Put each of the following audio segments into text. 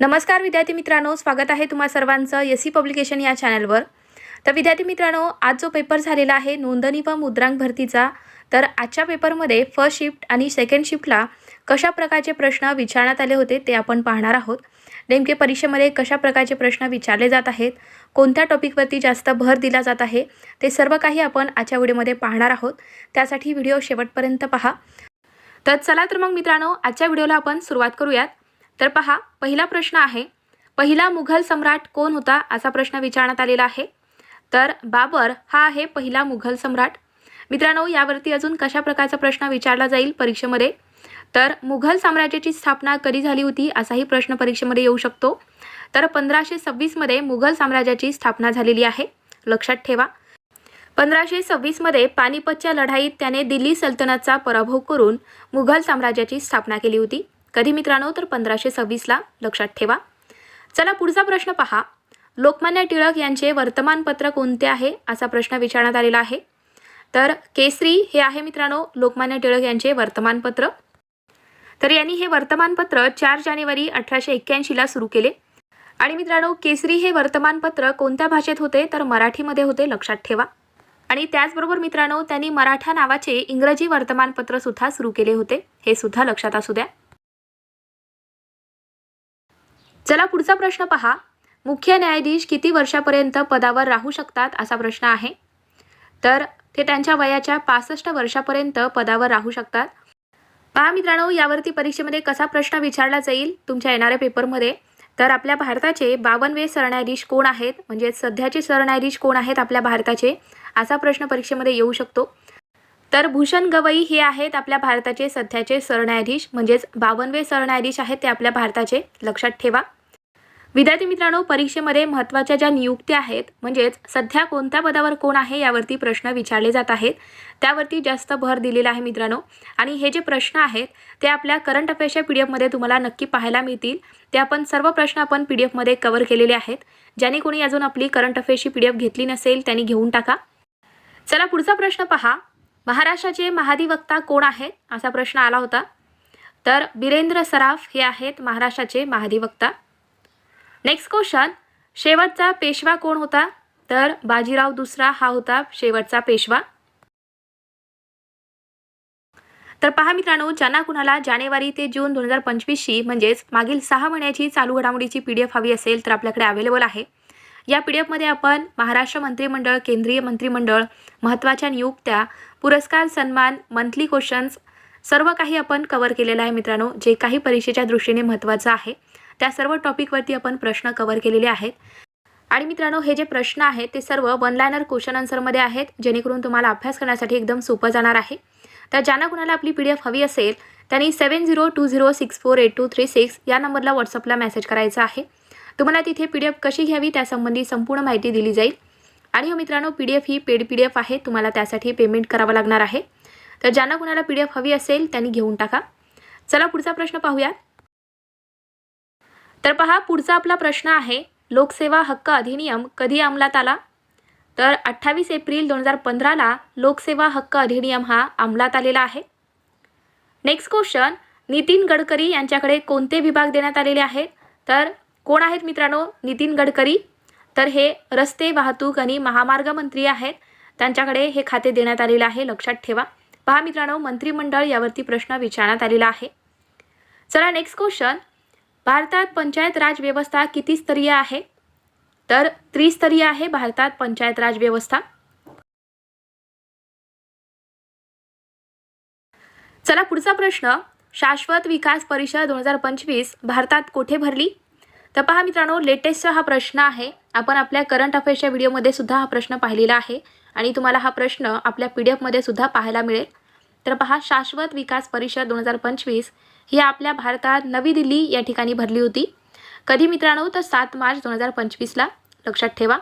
नमस्कार विद्यार्थी मित्रांनो स्वागत आहे तुम्हा सर्वांचं एस सी पब्लिकेशन या चॅनलवर. तर विद्यार्थी मित्रांनो आज जो पेपर झालेला आहे नोंदणी व मुद्रांक भरतीचा तर आजच्या पेपरमध्ये फर्स्ट शिफ्ट आणि सेकंड शिफ्टला कशा प्रकारचे प्रश्न विचारण्यात आले होते ते आपण पाहणार आहोत. नेमके परीक्षेमध्ये कशा प्रकारचे प्रश्न विचारले जात आहेत कोणत्या टॉपिकवरती जास्त भर दिला जात आहे ते सर्व काही आपण आजच्या व्हिडिओमध्ये पाहणार आहोत. त्यासाठी व्हिडिओ शेवटपर्यंत पहा. तर चला तर मग मित्रांनो आजच्या व्हिडिओला आपण सुरुवात करूयात. तर पहा पहिला प्रश्न आहे पहिला मुघल सम्राट कोण होता असा प्रश्न विचारण्यात आलेला आहे. तर बाबर हा आहे पहिला मुघल सम्राट. मित्रांनो यावरती अजून कशा प्रकारचा प्रश्न विचारला जाईल परीक्षेमध्ये? तर मुघल साम्राज्याची स्थापना कधी झाली होती असाही प्रश्न परीक्षेमध्ये येऊ शकतो. तर पंधराशे सव्वीसमध्ये मुघल साम्राज्याची स्थापना झालेली आहे. लक्षात ठेवा. पंधराशे सव्वीसमध्ये पानिपतच्या लढाईत त्याने दिल्ली सल्तनतचा पराभव करून मुघल साम्राज्याची स्थापना केली होती. कधी मित्रांनो? तर पंधराशे सव्वीसला लक्षात ठेवा. चला पुढचा प्रश्न पहा. लोकमान्य टिळक यांचे वर्तमानपत्र कोणते आहे? असा प्रश्न विचारण्यात आलेला आहे. तर केसरी हे आहे मित्रांनो लोकमान्य टिळक यांचे वर्तमानपत्र. तर यांनी हे वर्तमानपत्र चार जानेवारी अठराशे एक्क्याऐंशीला सुरू केले. आणि मित्रांनो केसरी हे वर्तमानपत्र कोणत्या भाषेत होते? तर मराठीमध्ये होते लक्षात ठेवा. आणि त्याचबरोबर मित्रांनो त्यांनी मराठा नावाचे इंग्रजी वर्तमानपत्रसुद्धा सुरू केले होते. हे सुद्धा लक्षात असू द्या. चला पुढचा प्रश्न पहा. मुख्य न्यायाधीश किती वर्षापर्यंत पदावर राहू शकतात असा प्रश्न आहे. तर ते त्यांच्या वयाच्या पासष्ट वर्षापर्यंत पदावर राहू शकतात. पहा मित्रांनो यावरती परीक्षेमध्ये कसा प्रश्न विचारला जाईल? तुमच्या येणाऱ्या पेपरमध्ये. तर आपल्या भारताचे बावनवे सरन्यायाधीश कोण आहेत? म्हणजे सध्याचे सरन्यायाधीश कोण आहेत आपल्या भारताचे? असा प्रश्न परीक्षेमध्ये येऊ शकतो. तर भूषण गवई हे आहेत आपल्या भारताचे सध्याचे सरन्यायाधीश. म्हणजेच बावनवे सरन्यायाधीश आहेत ते आपल्या भारताचे. लक्षात ठेवा. विद्यार्थी मित्रांनो परीक्षेमध्ये महत्त्वाच्या ज्या नियुक्त्या आहेत म्हणजेच सध्या कोणत्या पदावर कोण आहे यावरती प्रश्न विचारले जात आहेत. त्यावरती जास्त भर दिलेला आहे मित्रांनो. आणि हे जे प्रश्न आहेत ते आपल्या करंट अफेअर्सच्या पी डी एफमध्ये तुम्हाला नक्की पाहायला मिळतील. ते आपण सर्व प्रश्न आपण पी डी एफमध्ये कवर केलेले आहेत. ज्याने कोणी अजून आपली करंट अफेअर्सची पी डी एफ घेतली नसेल त्यांनी घेऊन टाका. चला पुढचा प्रश्न पहा. महाराष्ट्राचे महाधिवक्ता कोण आहेत? असा प्रश्न आला होता. तर बिरेंद्र सराफ हे आहेत महाराष्ट्राचे महाधिवक्ता. नेक्स्ट क्वेश्चन शेवटचा पेशवा कोण होता? तर बाजीराव दुसरा हा होता शेवटचा पेशवा. तर पहा मित्रांनो ज्यांना कुणाला जानेवारी ते जून दोन हजार पंचवीसची म्हणजेच मागील सहा महिन्याची चालू घडामोडीची पी डी एफ हवी असेल तर आपल्याकडे अवेलेबल आहे. या पी डी एफमध्ये आपण महाराष्ट्र मंत्रिमंडळ केंद्रीय मंत्रिमंडळ महत्त्वाच्या नियुक्त्या पुरस्कार सन्मान मंथली क्वेश्चन्स सर्व काही आपण कवर केलेलं आहे मित्रांनो जे काही परीक्षेच्या दृष्टीने महत्त्वाचं आहे. त्या सर्व टॉपिकवरती आपण प्रश्न कवर केलेले आहेत. आणि मित्रांनो हे जे प्रश्न आहेत ते सर्व वन लायनर क्वेश्चन आन्सरमध्ये आहेत जेणेकरून तुम्हाला अभ्यास करण्यासाठी एकदम सोपं जाणार आहे. तर ज्यांना कुणाला आपली पी डी एफ हवी असेल त्यांनी seven zero two zero six four eight two three six या नंबरला व्हॉट्सअपला मेसेज करायचा आहे. तुम्हाला तिथे पी डी एफ कशी घ्यावी त्यासंबंधी संपूर्ण माहिती दिली जाईल. आणि हो मित्रांनो पी डी एफ ही पेड पी डी एफ आहे तुम्हाला त्यासाठी पेमेंट करावं लागणार आहे. तर ज्यांना कुणाला पी डी एफ हवी असेल त्यांनी घेऊन टाका. चला पुढचा प्रश्न पाहूयात. तर पहा पुढचा आपला प्रश्न आहे लोकसेवा हक्क अधिनियम कधी अंमलात आला? तर अठ्ठावीस एप्रिल दोन हजार पंधराला लोकसेवा हक्क अधिनियम हा अंमलात आलेला आहे. नेक्स्ट क्वेश्चन नितीन गडकरी यांच्याकडे कोणते विभाग देण्यात आलेले आहेत? तर कोण आहेत मित्रांनो नितीन गडकरी? तर हे रस्ते वाहतूक आणि महामार्ग मंत्री आहेत. त्यांच्याकडे हे खाते देण्यात आलेले आहे लक्षात ठेवा. पहा मित्रांनो मंत्रिमंडळ यावरती प्रश्न विचारण्यात आलेला आहे. चला नेक्स्ट क्वेश्चन भारतात पंचायत राज व्यवस्था किती स्तरीय आहे? तर त्रिस्तरीय आहे भारतात पंचायत राज व्यवस्था. चला पुढचा प्रश्न. शाश्वत विकास परिषद दोन हजार पंचवीस भारतात कोठे भरली? तर पहा मित्रांनो लेटेस्टचा हा प्रश्न आहे. आपण आपल्या करंट अफेअर्सच्या व्हिडिओमध्ये सुद्धा हा प्रश्न पाहिलेला आहे. आणि तुम्हाला हा प्रश्न आपल्या पी डी एफमध्ये सुद्धा पाहायला मिळेल. तर पहा शाश्वत विकास परिषद दोन हजार पंचवीस ही आपल्या भारतात नवी दिल्ली या ठिकाणी भरली होती. कधी मित्रांनो? तर सात मार्च दोन हजार पंचवीसला. लक्षात ठेवा.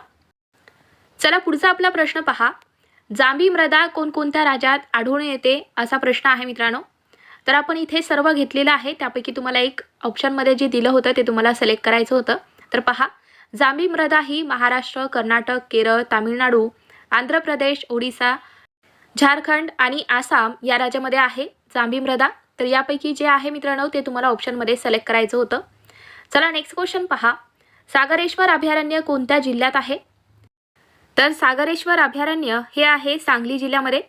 चला पुढचा आपला प्रश्न पहा. जांभी मृदा कोणकोणत्या राज्यात आढळून येते असा प्रश्न आहे मित्रांनो. तर आपण इथे सर्व घेतलेलं आहे. त्यापैकी तुम्हाला एक ऑप्शनमध्ये जे दिलं होतं ते तुम्हाला सिलेक्ट करायचं होतं. तर पहा. जांभी मृदा ही महाराष्ट्र कर्नाटक केरळ तामिळनाडू आंध्र प्रदेश ओडिसा झारखंड आणि आसाम या राज्यामध्ये आहे. जांभी मृदा तर यापैकी जे आहे मित्रांनो ते तुम्हाला ऑप्शनमध्ये सिलेक्ट करायचं होतं. चला नेक्स्ट क्वेश्चन पहा. सागरेश्वर अभयारण्य कोणत्या जिल्ह्यात आहे? तर सागरेश्वर अभयारण्य हे आहे सांगली जिल्ह्यामध्ये.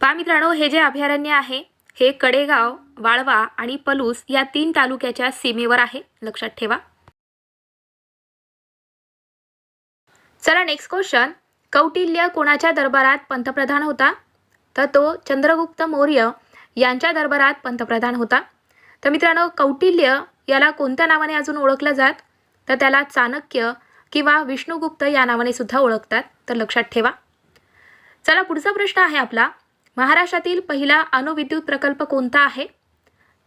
पहा मित्रांनो हे जे अभयारण्य आहे हे कडेगाव वाळवा आणि पलूस या तीन तालुक्याच्या सीमेवर आहे. लक्षात ठेवा. चला नेक्स्ट क्वेश्चन कौटिल्य कोणाच्या दरबारात पंतप्रधान होता? तर तो चंद्रगुप्त मौर्य यांच्या दरबारात पंतप्रधान होता. तर मित्रांनो कौटिल्य याला कोणत्या नावाने अजून ओळखलं जात? तर त्याला चाणक्य किंवा विष्णुगुप्त या नावाने सुद्धा ओळखतात. तर लक्षात ठेवा. चला पुढचा प्रश्न आहे आपला. महाराष्ट्रातील पहिला अणुविद्युत प्रकल्प कोणता आहे?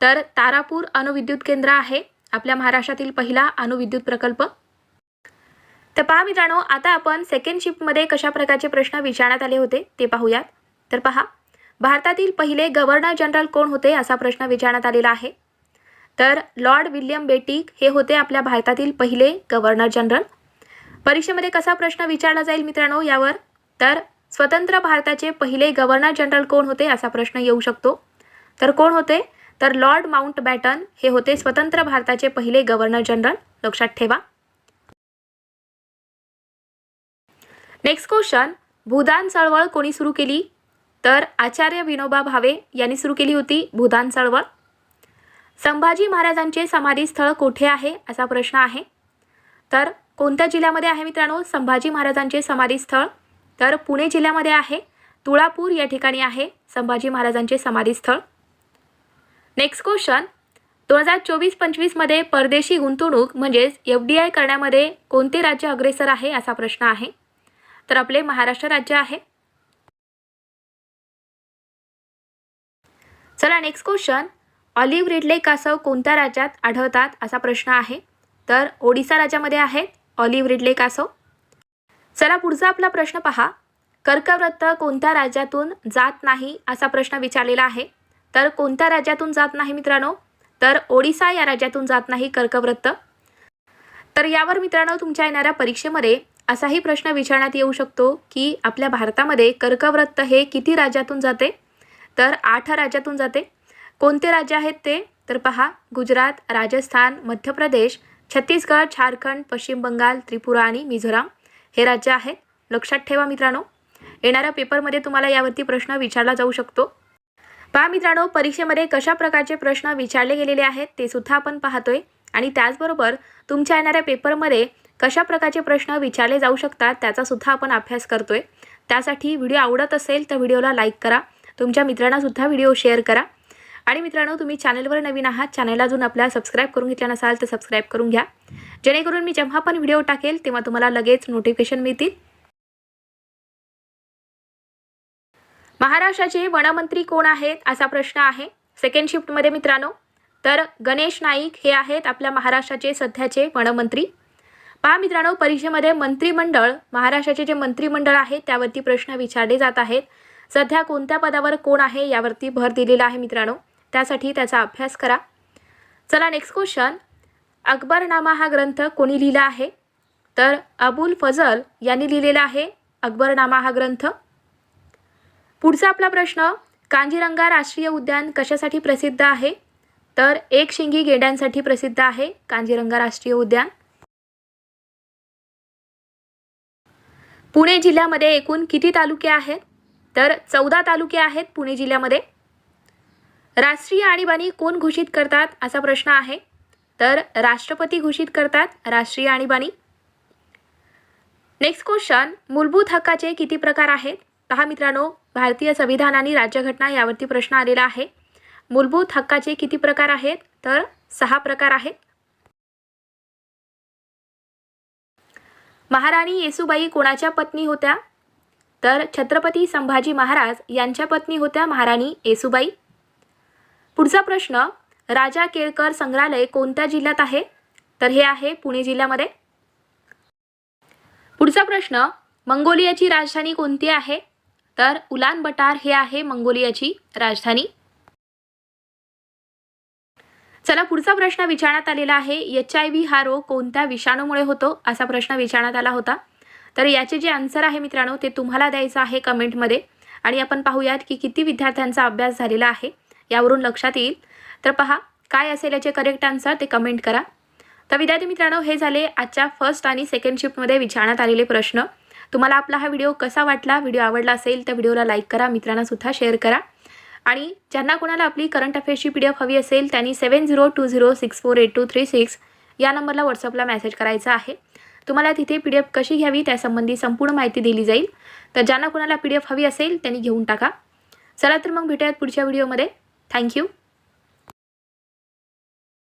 तर तारापूर अणुविद्युत केंद्र आहे आपल्या महाराष्ट्रातील पहिला अणुविद्युत प्रकल्प. तर पहा मित्रांनो आता आपण सेकंड शिफ्टमध्ये कशा प्रकारचे प्रश्न विचारण्यात आले होते ते पाहूयात. तर पहा. भारतातील पहिले गव्हर्नर जनरल कोण होते असा प्रश्न विचारण्यात आलेला आहे. तर लॉर्ड विल्यम बेटिक हे होते आपल्या भारतातील पहिले गव्हर्नर जनरल. परीक्षेमध्ये कसा प्रश्न विचारला जाईल मित्रांनो यावर? तर स्वतंत्र भारताचे पहिले गव्हर्नर जनरल कोण होते असा प्रश्न येऊ शकतो. तर कोण होते? तर लॉर्ड माउंट बॅटन हे होते स्वतंत्र भारताचे पहिले गव्हर्नर जनरल. लक्षात ठेवा. Next question. भूदान चळवळ कोणी सुरू केली? तर आचार्य विनोबा भावे यांनी सुरू केली होती भूदान चळवळ. संभाजी महाराजांचे समाधीस्थळ कोठे आहे असा प्रश्न आहे. तर कोणत्या जिल्ह्यामध्ये आहे मित्रांनो संभाजी महाराजांचे समाधीस्थळ तर पुणे जिल्ह्यामध्ये आहे तुळापूर या ठिकाणी आहे संभाजी महाराजांचे समाधीस्थळ नेक्स्ट क्वेश्चन दोन हजार चोवीस पंचवीसमध्ये परदेशी गुंतवणूक म्हणजेच एफ डी आय करण्यामध्ये कोणते राज्य अग्रेसर आहे असा प्रश्न आहे. तर आपले महाराष्ट्र राज्य आहे. चला नेक्स्ट क्वेश्चन ऑलिव्ह रिडले कासव कोणत्या राज्यात आढळतात असा प्रश्न आहे. तर ओडिसा राज्यामध्ये आहेत ऑलिव्ह रिडले कासव चला पुढचा आपला प्रश्न पहा. कर्कवृत्त कोणत्या राज्यातून जात नाही असा प्रश्न विचारलेला आहे. तर कोणत्या राज्यातून जात नाही मित्रांनो? तर ओडिसा या राज्यातून जात नाही कर्कवृत्त. तर यावर मित्रांनो तुमच्या येणाऱ्या परीक्षेमध्ये असाही प्रश्न विचारण्यात येऊ शकतो की आपल्या भारतामध्ये कर्कवृत्त हे किती राज्यातून जाते? तर आठ राज्यातून जाते. कोणते राज्य आहेत ते? तर पहा गुजरात राजस्थान मध्य प्रदेश छत्तीसगड झारखंड पश्चिम बंगाल त्रिपुरा आणि मिझोराम हे राज्य आहेत. लक्षात ठेवा मित्रांनो. येणाऱ्या पेपरमध्ये तुम्हाला यावरती प्रश्न विचारला जाऊ शकतो. पहा मित्रांनो परीक्षेमध्ये कशा प्रकारचे प्रश्न विचारले गेलेले आहेत ते सुद्धा आपण पाहतोय. आणि त्याचबरोबर तुमच्या येणाऱ्या पेपरमध्ये कशा प्रकारचे प्रश्न विचारले जाऊ शकतात त्याचा सुद्धा आपण अभ्यास करतोय. त्यासाठी व्हिडिओ आवडत असेल तर व्हिडिओला लाईक करा. तुमच्या मित्रांनासुद्धा व्हिडिओ शेअर करा. आणि मित्रांनो तुम्ही चॅनलवर नवीन आहात चॅनेलला अजून आपल्या सबस्क्राईब करून घेतल्या नसाल तर सबस्क्राईब करून घ्या. जेणेकरून मी जेव्हा पण व्हिडिओ टाकेल तेव्हा तुम्हाला लगेच नोटिफिकेशन मिळतील. महाराष्ट्राचे वनमंत्री कोण आहेत असा प्रश्न आहे. सेकंड शिफ्टमध्ये मित्रांनो तर गणेश नाईक हे आहेत आपल्या महाराष्ट्राचे सध्याचे वनमंत्री. पहा मित्रांनो परीक्षेमध्ये मंत्रिमंडळ महाराष्ट्राचे जे मंत्रिमंडळ आहे त्यावरती प्रश्न विचारले जात आहेत. सध्या कोणत्या पदावर कोण आहे यावरती भर दिलेला आहे मित्रांनो. त्यासाठी त्याचा अभ्यास करा. चला नेक्स्ट क्वेश्चन अकबरनामा हा ग्रंथ कोणी लिहिला आहे? तर अबुल फजल यांनी लिहिलेला आहे अकबरनामा हा ग्रंथ. पुढचा आपला प्रश्न कांजीरंगा राष्ट्रीय उद्यान कशासाठी प्रसिद्ध आहे? तर एक शिंगी गेंड्यांसाठी प्रसिद्ध आहे कांजीरंगा राष्ट्रीय उद्यान. पुणे जिल्ह्यामध्ये एकूण किती तालुके आहेत? तर चौदा तालुके आहेत पुणे जिल्ह्यामध्ये. राष्ट्रीय आणीबाणी कोण घोषित करतात असा प्रश्न आहे. तर राष्ट्रपती घोषित करतात राष्ट्रीय आणीबाणी. नेक्स्ट क्वेश्चन मूलभूत हक्काचे किती प्रकार आहेत? पहा मित्रांनो भारतीय संविधान आणि राज्यघटना यावरती प्रश्न आलेला आहे. मूलभूत हक्काचे किती प्रकार आहेत? तर सहा प्रकार आहेत. महाराणी येसुबाई कोणाच्या पत्नी होत्या? तर छत्रपती संभाजी महाराज यांच्या पत्नी होत्या महाराणी येसुबाई. पुढचा प्रश्न राजा केळकर संग्रहालय कोणत्या जिल्ह्यात आहे? तर हे आहे पुणे जिल्ह्यामध्ये. पुढचा प्रश्न मंगोलियाची राजधानी कोणती आहे? तर उलान बटार हे आहे मंगोलियाची राजधानी. चला पुढचा प्रश्न विचारण्यात आलेला आहे एच आय व्ही हा रोग कोणत्या विषाणूमुळे होतो? असा प्रश्न विचारण्यात आला होता. तर याचे जे आन्सर आहे मित्रांनो ते तुम्हाला द्यायचं आहे कमेंटमध्ये. आणि आपण पाहूयात की किती विद्यार्थ्यांचा अभ्यास झालेला आहे यावरून लक्षात येईल. तर पहा काय असेल याचे करेक्ट आन्सर ते कमेंट करा. तर विद्यार्थी मित्रांनो हे झाले आजच्या फर्स्ट आणि सेकंड शिफ्टमध्ये विचारण्यात आलेले प्रश्न. तुम्हाला आपला हा व्हिडिओ कसा वाटला? व्हिडिओ आवडला असेल तर व्हिडिओला लाईक करा मित्रांनासुद्धा शेअर करा. आणि ज्यांना कोणाला आपली करंट अफेअर्सची पी डी एफ हवी असेल त्यांनी seven zero two zero six four eight two three six या नंबरला व्हॉट्सअपला मेसेज करायचा आहे. तुम्हाला तिथे पी डी एफ कशी घ्यावी त्यासंबंधी संपूर्ण माहिती दिली जाईल. तर ज्यांना कोणाला पी डी एफ हवी असेल त्यांनी घेऊन टाका. चला तर मग भेटूयात पुढच्या व्हिडिओमध्ये. थँक्यू.